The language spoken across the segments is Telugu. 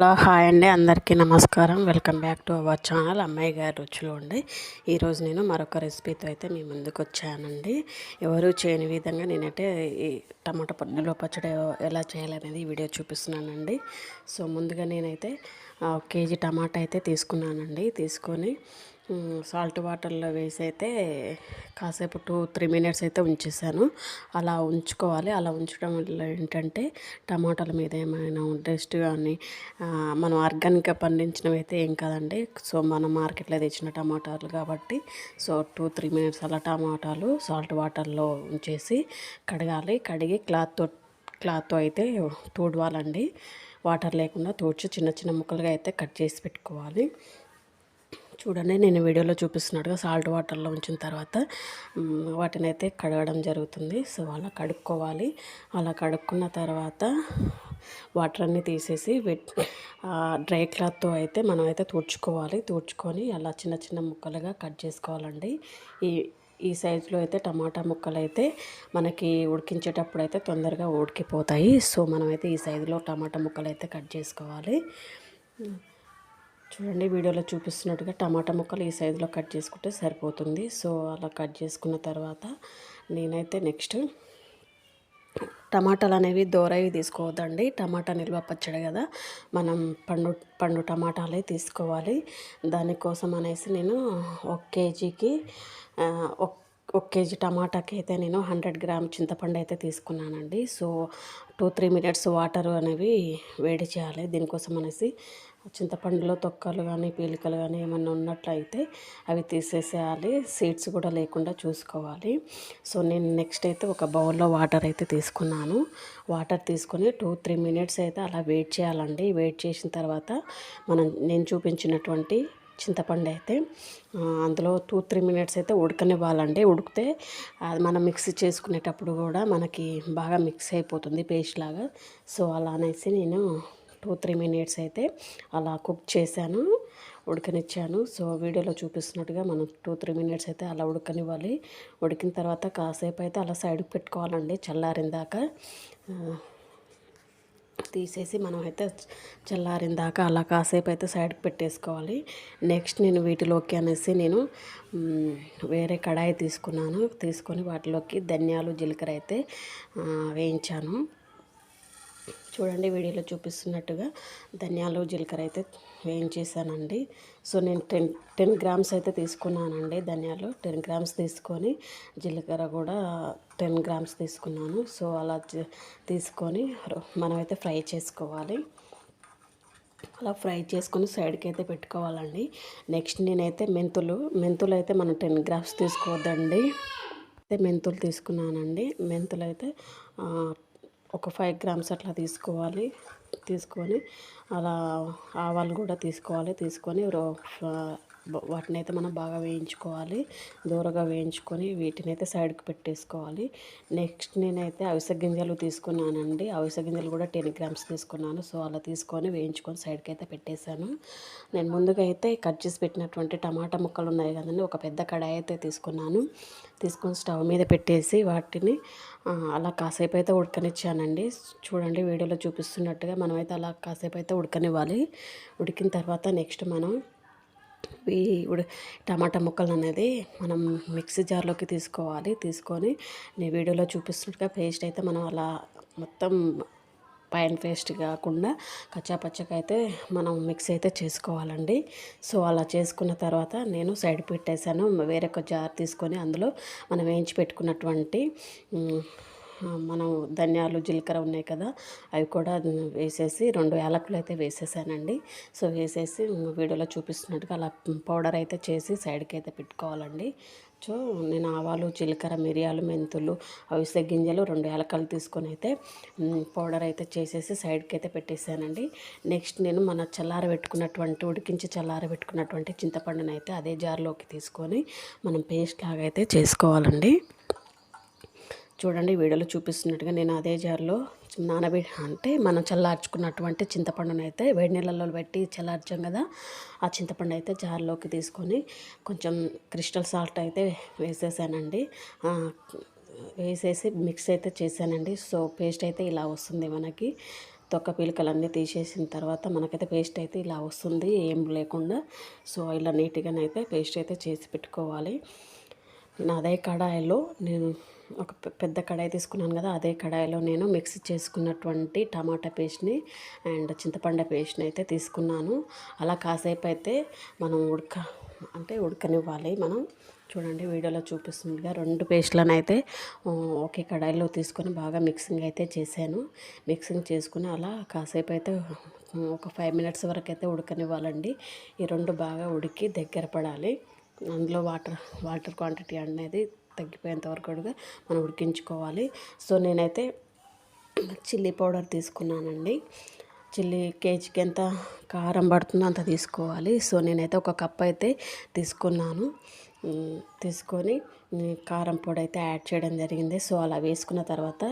హలో హాయ్ అండి. అందరికీ నమస్కారం. Welcome back to our channel. అమ్మాయి గారి రుచులు అండి ఈరోజు నేను మరొక రెసిపీతో అయితే మీ ముందుకు వచ్చానండి. ఎవరు చేయని విధంగా నేనైతే ఈ టమాటా నిల్వ పచ్చడి ఎలా చేయాలనేది ఈ వీడియో చూపిస్తున్నానండి. సో ముందుగా నేనైతే కేజీ టమాటా అయితే తీసుకున్నానండి. తీసుకొని సాల్ట్ వాటర్లో వేసి అయితే కాసేపు టూ త్రీ మినిట్స్ అయితే ఉంచేసాను. అలా ఉంచుకోవాలి. అలా ఉంచడం వల్ల ఏంటంటే టమాటాల మీద ఏమైనా డస్ట్ కానీ మనం ఆర్గానిక్గా పండించినవి అయితే ఏం కాదండి. సో మనం మార్కెట్లో తెచ్చిన టమాటాలు కాబట్టి సో టూ త్రీ మినిట్స్ అలా టమాటాలు సాల్ట్ వాటర్లో ఉంచేసి కడగాలి. కడిగి క్లాత్తో క్లాత్తో అయితే తోడవాలండి. వాటర్ లేకుండా తోడ్చి చిన్న చిన్న ముక్కలుగా అయితే కట్ చేసి పెట్టుకోవాలి. చూడండి నేను వీడియోలో చూపిస్తున్నట్టుగా సాల్ట్ వాటర్లో ఉంచిన తర్వాత వాటిని అయితే కడగడం జరుగుతుంది. సో అలా కడుక్కోవాలి. అలా కడుక్కున్న తర్వాత వాటర్ అన్నీ తీసేసి వెట్ డ్రై క్లాత్తో అయితే మనం అయితే తుడుచుకోవాలి. తుడుచుకొని అలా చిన్న చిన్న ముక్కలుగా కట్ చేసుకోవాలండి. ఈ ఈ సైజులో అయితే టమాటా ముక్కలు అయితే మనకి ఉడికించేటప్పుడు అయితే తొందరగా ఉడికిపోతాయి. సో మనమైతే ఈ సైజులో టమాటా ముక్కలు అయితే కట్ చేసుకోవాలి. చూడండి వీడియోలో చూపిస్తున్నట్టుగా టమాటా ముక్కలు ఈ సైజులో కట్ చేసుకుంటే సరిపోతుంది. సో అలా కట్ చేసుకున్న తర్వాత నేనైతే నెక్స్ట్ టమాటాలు అనేవి దోరవి తీసుకోవద్దండి. టమాటా నిల్వ పచ్చడి కదా మనం పండు పండు టమాటాలే తీసుకోవాలి. దానికోసం అనేసి నేను ఒక కేజీకి ఒక కేజీ టమాటాకి అయితే నేను హండ్రెడ్ గ్రామ్ చింతపండు అయితే తీసుకున్నానండి. So two three minutes water అనేవి వేడి చేయాలి. దీనికోసం అనేసి చింతపండులో తొక్కలు కానీ పీలికలు కానీ ఏమన్నా ఉన్నట్లయితే అవి తీసేసేయాలి. సీడ్స్ కూడా లేకుండా చూసుకోవాలి. సో నేను నెక్స్ట్ అయితే ఒక బౌల్లో వాటర్ అయితే తీసుకున్నాను. వాటర్ తీసుకొని టూ త్రీ మినిట్స్ అయితే అలా వెయిట్ చేయాలండి. వెయిట్ చేసిన తర్వాత మనం నేను చూపించినటువంటి చింతపండు అయితే అందులో టూ త్రీ మినిట్స్ అయితే ఉడకనివ్వాలండి. ఉడికితే అది మనం మిక్స్ చేసుకునేటప్పుడు కూడా మనకి బాగా మిక్స్ అయిపోతుంది పేస్ట్ లాగా. సో అలా అనేసి నేను టూ త్రీ మినిట్స్ అయితే అలా కుక్ చేశాను ఉడకనిచ్చాను. సో వీడియోలో చూపిస్తున్నట్టుగా మనం టూ త్రీ మినిట్స్ అయితే అలా ఉడకనివ్వాలి. ఉడికిన తర్వాత కాసేపు అయితే అలా సైడ్కి పెట్టుకోవాలండి చల్లారిందాక. తీసేసి మనం అయితే చల్లారిన దాకా అలా కాసేపు అయితే సైడ్కి పెట్టేసుకోవాలి. నెక్స్ట్ నేను వీటిలోకి అనేసి నేను వేరే కడాయి తీసుకున్నాను. తీసుకొని వాటిలోకి ధనియాలు జీలకర్ర అయితే వేయించాను. చూడండి వీడియోలో చూపిస్తున్నట్టుగా ధనియాలు జీలకర్ర అయితే వేయించేసానండి. సో నేను టెన్ టెన్ గ్రామ్స్ అయితే తీసుకున్నానండి ధనియాలు. టెన్ గ్రామ్స్ తీసుకొని జీలకర్ర కూడా టెన్ గ్రామ్స్ తీసుకున్నాను. సో అలా తీసుకొని మనమైతే ఫ్రై చేసుకోవాలి. అలా ఫ్రై చేసుకొని సైడ్కి అయితే పెట్టుకోవాలండి. నెక్స్ట్ నేనైతే మెంతులు మెంతులు అయితే మనం టెన్ గ్రామ్స్ తీసుకోవద్దండి. అయితే మెంతులు తీసుకున్నానండి. మెంతులు అయితే ఒక ఫైవ్ గ్రామ్స్ అట్లా తీసుకోవాలి. తీసుకొని అలా ఆవాలు కూడా తీసుకోవాలి. తీసుకొని వాటిని అయితే మనం బాగా వేయించుకోవాలి. దూరగా వేయించుకొని వీటిని అయితే సైడ్కి పెట్టేసుకోవాలి. నెక్స్ట్ నేనైతే అవిసె గింజలు తీసుకున్నానండి. అవిసె గింజలు కూడా టెన్ గ్రామ్స్ తీసుకున్నాను. సో అలా తీసుకొని వేయించుకొని సైడ్కి అయితే పెట్టేశాను. నేను ముందుగా అయితే కట్ చేసి పెట్టినటువంటి టమాటా ముక్కలు ఉన్నాయి కదండి ఒక పెద్ద కడాయి అయితే తీసుకున్నాను. తీసుకొని స్టవ్ మీద పెట్టేసి వాటిని అలా కాసేపు అయితే ఉడకనిచ్చానండి. చూడండి వీడియోలో చూపిస్తున్నట్టుగా మనమైతే అలా కాసేపు అయితే ఉడకనివ్వాలి. ఉడికిన తర్వాత నెక్స్ట్ మనం ఈ టమాటా ముక్కలు అనేది మనం మిక్సీ జార్లోకి తీసుకోవాలి. తీసుకొని నేను వీడియోలో చూపిస్తున్నట్టుగా పేస్ట్ అయితే మనం అలా మొత్తం పైన పేస్ట్ కాకుండా కచ్చాపచ్చగా అయితే మనం మిక్స్ అయితే చేసుకోవాలండి. సో అలా చేసుకున్న తర్వాత నేను సైడ్ పెట్టేశాను. వేరొక జార్ తీసుకొని అందులో మనం వేయించి పెట్టుకున్నటువంటి మనం ధనియాలు జీలకర్ర ఉన్నాయి కదా అవి కూడా వేసేసి రెండు యాలకులు అయితే వేసేసానండి. సో వేసేసి వీడియోలో చూపిస్తున్నట్టుగా అలా పౌడర్ అయితే చేసి సైడ్కి అయితే పెట్టుకోవాలండి. సో నేను ఆవాలు జీలకర్ర మిరియాలు మెంతులు అవిసె గింజలు రెండు యాలకలు తీసుకొని అయితే పౌడర్ అయితే చేసేసి సైడ్కి అయితే పెట్టేశానండి నెక్స్ట్ నేను మన చల్లార పెట్టుకున్నటువంటి ఉడికించి చల్లార పెట్టుకున్నటువంటి చింతపండునైతే అదే జార్లోకి తీసుకొని మనం పేస్ట్ లాగా అయితే చేసుకోవాలండి. చూడండి వీడియోలో చూపిస్తున్నట్టుగా నేను అదే జార్లో నానబె అంటే మనం చల్లార్చుకున్నటువంటి చింతపండును అయితే వేడి నీళ్ళల్లో పెట్టి చల్లార్చాం కదా ఆ చింతపండు అయితే జార్లోకి తీసుకొని కొంచెం క్రిస్టల్ సాల్ట్ అయితే వేసేసానండి. వేసేసి మిక్స్ అయితే చేశానండి. సో పేస్ట్ అయితే ఇలా వస్తుంది మనకి. తొక్క పీలికలన్నీ తీసేసిన తర్వాత మనకైతే పేస్ట్ అయితే ఇలా వస్తుంది ఏం లేకుండా. సో ఇలా నీట్గానైతే పేస్ట్ అయితే చేసి పెట్టుకోవాలి. నా అదే కడాయిలో నేను ఒక పెద్ద కడాయి తీసుకున్నాను కదా అదే కడాయిలో నేను మిక్స్ చేసుకున్నటువంటి టమాటా పేస్ట్ని అండ్ చింతపండు పేస్ట్ని అయితే తీసుకున్నాను. అలా కాసేపు అయితే మనం ఉడక అంటే ఉడకనివ్వాలి. మనం చూడండి వీడియోలో చూపిస్తుందిగా రెండు పేస్ట్లను అయితే ఒకే కడాయిలో తీసుకొని బాగా మిక్సింగ్ అయితే చేశాను. మిక్సింగ్ చేసుకుని అలా కాసేపు అయితే ఒక ఫైవ్ మినిట్స్ వరకు అయితే ఉడకనివ్వాలండి. ఈ రెండు బాగా ఉడికి దగ్గర పడాలి. అందులో వాటర్ వాటర్ క్వాంటిటీ అనేది తగ్గిపోయేంత వరకు కూడా మనం ఉడికించుకోవాలి. సో నేనైతే చిల్లీ పౌడర్ తీసుకున్నానండి. చిల్లీ కేజీకి ఎంత కారం పడుతుందో అంత తీసుకోవాలి. సో నేనైతే ఒక కప్ అయితే తీసుకున్నాను. తీసుకొని కారం పొడి అయితే యాడ్ చేయడం జరిగింది. సో అలా వేసుకున్న తర్వాత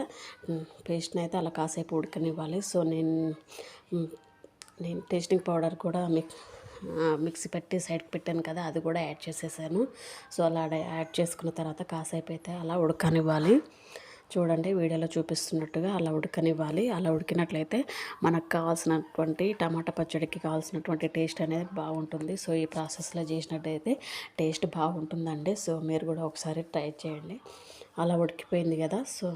పేస్ట్ని అయితే అలా కాసేపు ఉడకనివ్వాలి. సో నేను నేను టేస్టింగ్ పౌడర్ కూడా మీకు మిక్సీ పెట్టి సైడ్కి పెట్టాను కదా అది కూడా యాడ్ చేసేసాను. సో అలా యాడ్ చేసుకున్న తర్వాత కాసేపు అయితే అలా ఉడకనివ్వాలి. చూడండి వీడియోలో చూపిస్తున్నట్టుగా అలా ఉడకనివ్వాలి. అలా ఉడికినట్లయితే మనకు కావాల్సినటువంటి టమాటా పచ్చడికి కావాల్సినటువంటి టేస్ట్ అనేది బాగుంటుంది. సో ఈ ప్రాసెస్లో చేసినట్టయితే టేస్ట్ బాగుంటుందండి. సో మీరు కూడా ఒకసారి ట్రై చేయండి. అలా ఉడికిపోయింది కదా సో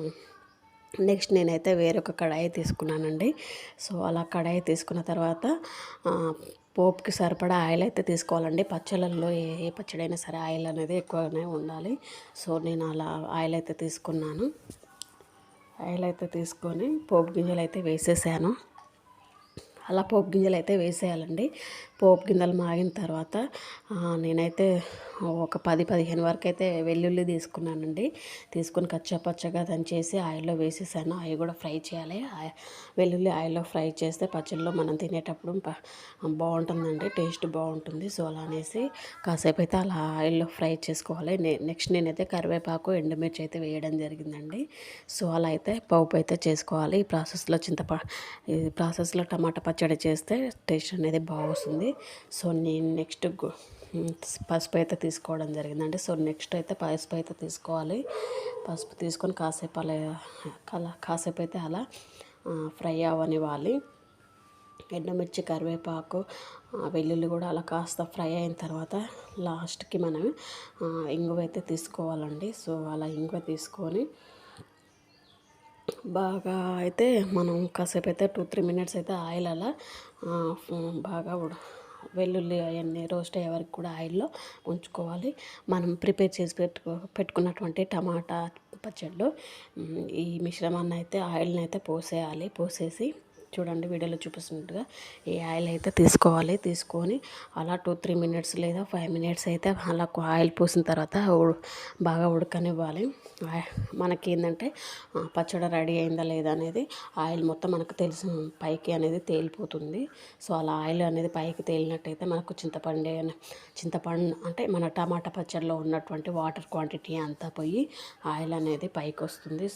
నెక్స్ట్ నేనైతే వేరొక కడాయి తీసుకున్నానండి. సో అలా కడాయి తీసుకున్న తర్వాత పోపుకి సరిపడా ఆయిల్ అయితే తీసుకోవాలండి. పచ్చళ్ళల్లో ఏ ఏ పచ్చడైనా సరే ఆయిల్ అనేది ఎక్కువగానే ఉండాలి. సో నేను అలా ఆయిల్ అయితే తీసుకున్నాను. ఆయిల్ అయితే తీసుకొని పోపు గింజలు అయితే వేసేసాను. అలా పోపు గింజలు అయితే వేసేయాలండి. పోపు గింజలు మాగిన తర్వాత నేనైతే ఒక పది పదిహేను వరకు అయితే వెల్లుల్లి తీసుకున్నానండి. తీసుకొని కచ్చపచ్చగా దంచేసి ఆయిల్లో వేసేసాను. అవి కూడా ఫ్రై చేయాలి. వెల్లుల్లి ఆయిల్లో ఫ్రై చేస్తే పచ్చళ్ళలో మనం తినేటప్పుడు బాగుంటుందండి. టేస్ట్ బాగుంటుంది. సో అలా అనేసి కాసేపు అయితే అలా ఆయిల్లో ఫ్రై చేసుకోవాలి. నెక్స్ట్ నేనైతే కరివేపాకు ఎండుమిర్చి అయితే వేయడం జరిగిందండి. సో అలా అయితే పప్పు అయితే చేసుకోవాలి. ఈ ప్రాసెస్లో చింతప ఈ ప్రాసెస్లో టమాటా పచ్చడి చేస్తే టేస్ట్ అనేది బాగుంటుంది సో నేను నెక్స్ట్ పసుపు అయితే తీసుకోవడం జరిగిందండి. సో నెక్స్ట్ అయితే పసుపు అయితే తీసుకోవాలి. పసుపు తీసుకొని కాసేపు అలా అలా కాసేపు అయితే అలా ఫ్రై అవ్వనివ్వాలి. ఎండుమిర్చి కరివేపాకు వెల్లుల్లి కూడా అలా కాస్త ఫ్రై అయిన తర్వాత లాస్ట్కి మనం ఇంగువ అయితే తీసుకోవాలండి. సో అలా ఇంగువ తీసుకొని బాగా అయితే మనం కాసేపు అయితే టూ త్రీ మినిట్స్ అయితే ఆయిల్ అలా బాగా ఉడ వెల్లుల్లి అవన్నీ రోస్ట్ అయ్యే వరకు కూడా ఆయిల్లో ఉంచుకోవాలి. మనం ప్రిపేర్ చేసి పెట్టుకో పెట్టుకున్నటువంటి టమాటా పచ్చళ్ళు ఈ మిశ్రమాన్ని అయితే ఆయిల్ని అయితే పోసేయాలి. పోసేసి చూడండి వీడియోలో చూపిస్తున్నట్టుగా ఈ ఆయిల్ అయితే తీసుకోవాలి. తీసుకొని అలా టూ త్రీ మినిట్స్ లేదా ఫైవ్ మినిట్స్ అయితే అలా ఆయిల్ పోసిన తర్వాత బాగా ఉడకనివ్వాలి. మనకి ఏంటంటే పచ్చడి రెడీ అయిందా లేదా అనేది ఆయిల్ మొత్తం మనకు తెలిసి పైకి అనేది తేలిపోతుంది. సో అలా ఆయిల్ అనేది పైకి తేలినట్టయితే మనకు చింతపండు చింతపండు అంటే మన టమాటా పచ్చడిలో ఉన్నటువంటి వాటర్ క్వాంటిటీ అంతా పోయి ఆయిల్ అనేది పైకి వస్తుంది.